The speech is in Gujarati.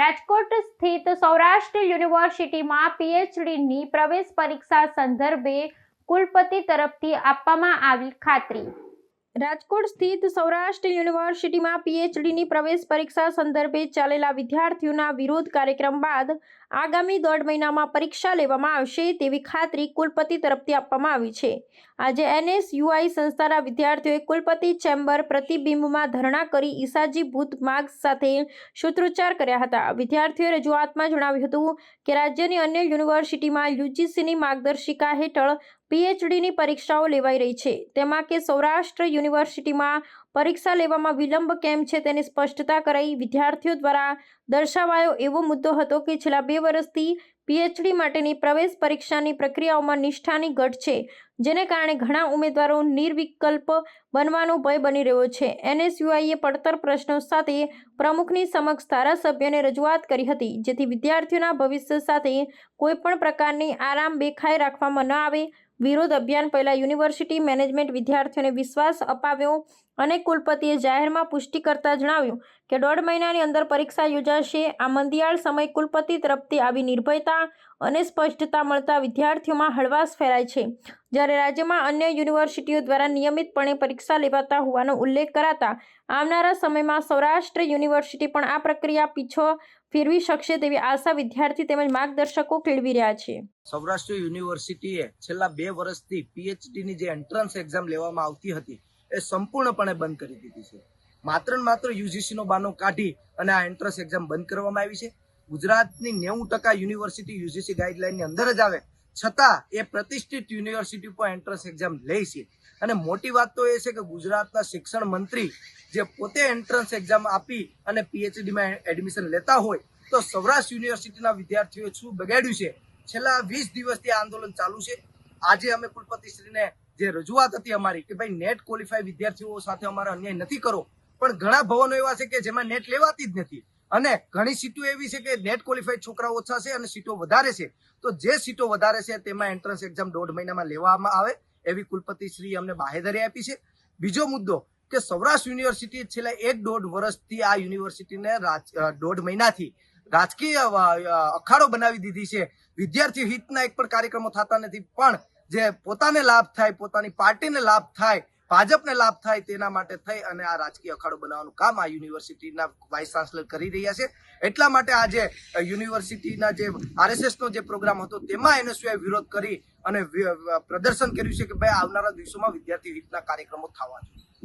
રાજકોટ સ્થિત સૌરાષ્ટ્ર યુનિવર્સિટીમાં પીએચડીની પ્રવેશ પરીક્ષા સંદર્ભે કુલપતિ તરફથી આપવામાં આવી ખાતરી. રાજકોટ સ્થિત સૌરાષ્ટ્ર યુનિવર્સિટીમાં પીએચડીની પ્રવેશ પરીક્ષા સંદર્ભે ચાલેલા વિદ્યાર્થીઓના વિરોધ કાર્યક્રમ બાદ આગામી દોઢ મહિનામાં પરીક્ષા લેવામાં આવશે તેવી ખાતરી કુલપતિ તરફથી આપવામાં આવી છે. આજે એનએસયુઆઈ સંસ્થાના વિદ્યાર્થીઓએ કુલપતિ ચેમ્બર પ્રતિબિંબમાં ધરણા કરી ઈસાજી ભૂત માર્ગ સાથે સૂત્રોચ્ચાર કર્યા હતા. વિદ્યાર્થીઓએ રજૂઆતમાં જણાવ્યું હતું કે રાજ્યની અન્ય યુનિવર્સિટીમાં યુજીસીની માર્ગદર્શિકા હેઠળ પીએચડીની પરીક્ષાઓ લેવાઈ રહી છે. તેમાં કે સૌરાષ્ટ્ર યુનિવર્સિટીમાં પરીક્ષા લેવામાં વિલંબ કેમ છે તેની સ્પષ્ટતા કરાઈ વિદ્યાર્થીઓ દ્વારા દર્શાવાયો એવો મુદ્દો હતો કે છેલ્લા બે વર્ષથી પીએચડી માટેની પ્રવેશ પરીક્ષાની પ્રક્રિયાઓમાં નિષ્ઠાની ઘટ છે, જેને કારણે ઘણા ઉમેદવારો નિર્વિકલ્પ બનવાનો ભય બની રહ્યો છે. એનએસયુઆઈએ પડતર પ્રશ્નો સાથે પ્રમુખની સમક્ષ ધારાસભ્યોને રજૂઆત કરી હતી, જેથી વિદ્યાર્થીઓના ભવિષ્ય સાથે કોઈપણ પ્રકારની આરામ બેખાઈ રાખવામાં ન આવે. વિરોધ અભિયાન પહેલાં યુનિવર્સિટી મેનેજમેન્ટ વિદ્યાર્થીઓને વિશ્વાસ અપાવ્યો અને કુલપતિએ જાહેરમાં પુષ્ટિ કરતા જણાવ્યું કે દોઢ મહિનાની અંદર પરીક્ષા યોજાશે આ મંદિયાળ સમય કુલપતિ તરફથી આવી નિર્ભયતા અને સ્પષ્ટતા મળતા વિદ્યાર્થીઓમાં હળવાશ ફેલાય છે. જ્યારે રાજ્યમાં અન્ય યુનિવર્સિટીઓ દ્વારા નિયમિતપણે પરીક્ષા લેવાતા હોવાનો ઉલ્લેખ કરાતા આવનારા સમયમાં સૌરાષ્ટ્ર યુનિવર્સિટી પણ આ પ્રક્રિયા પીછો ફેરવી શકશે તેવી આશા વિદ્યાર્થી તેમજ માર્ગદર્શકો કેળવી રહ્યા છે. સૌરાષ્ટ્ર યુનિવર્સિટીએ છેલ્લા બે વર્ષથી પીએચડીની જે એન્ટ્રન્સ એક્ઝામ લેવામાં આવતી હતી, એ સંપૂર્ણપણે બંધ કરી દીધી છે. માત્ર ને માત્ર યુજીસીનો બાનો કાઢી અને આ એન્ટ્રન્સ એક્ઝામ બંધ કરવામાં આવી છે. ગુજરાતની નેવું ટકા યુનિવર્સિટી યુજીસી ગાઈડલાઈનની અંદર જ આવે. છતાં એ પ્રતિષ્ઠિત યુનિવર્સિટી પર એન્ટ્રન્સ એક્ઝામ લે છે. અને મોટી વાત તો એ છે કે ગુજરાતના શિક્ષણ મંત્રી જે પોતે એન્ટ્રન્સ એક્ઝામ આપી અને પીએચડીમાં એડમિશન લેતા હોય, તો સૌરાષ્ટ્ર યુનિવર્સિટીના વિદ્યાર્થીઓએ શું બગાડ્યું છે? છેલ્લા વીસ દિવસથી આંદોલન ચાલુ છે. આજે અમે કુલપતિશ્રીને જે રજૂઆત હતી અમારી કે ભાઈ નેટ ક્વોલિફાય વિદ્યાર્થીઓ સાથે અમારે અન્યાય નથી કરો પણ ઘણા ભવનો એવા છે કે જેમાં નેટ લેવાતી જ નથી. અને ઘણી સીટો એવી છે કે નેટ ક્વોલિફાઈડ છોકરાઓ ઓછા છે અને સીટો વધારે છે. તો જે સીટો વધારે છે તેમાં એન્ટ્રન્સ એક્ઝામ દોઢ મહિનામાં લેવામાં આવે એવી કુલપતિ શ્રી અમને બાહેધરી આપી છે. બીજો મુદ્દો કે સૌરાષ્ટ્ર યુનિવર્સિટી છેલ્લા એક દોઢ વર્ષથી આ યુનિવર્સિટીને દોઢ મહિનાથી રાજકીય અખાડો બનાવી દીધી છે. વિદ્યાર્થી હિતના એક પણ કાર્યક્રમો થતા નથી. પણ જે પોતાને લાભ થાય, પોતાની પાર્ટીને લાભ થાય ભાજપને લાભ થાય તેના માટે થઈ અને આ રાજકીય અખાડો બનાવવાનું કામ આ યુનિવર્સિટીના વાઇસ ચાન્સલર કરી રહ્યા છે. એટલા માટે આજે યુનિવર્સિટીના જે આરએસએસનો જે પ્રોગ્રામ હતો તેમાં એનએસયુએ વિરોધ કરી અને પ્રદર્શન કર્યું છે કે ભાઈ આવનારા દિવસોમાં વિદ્યાર્થી હિતના કાર્યક્રમો થવા જોઈએ.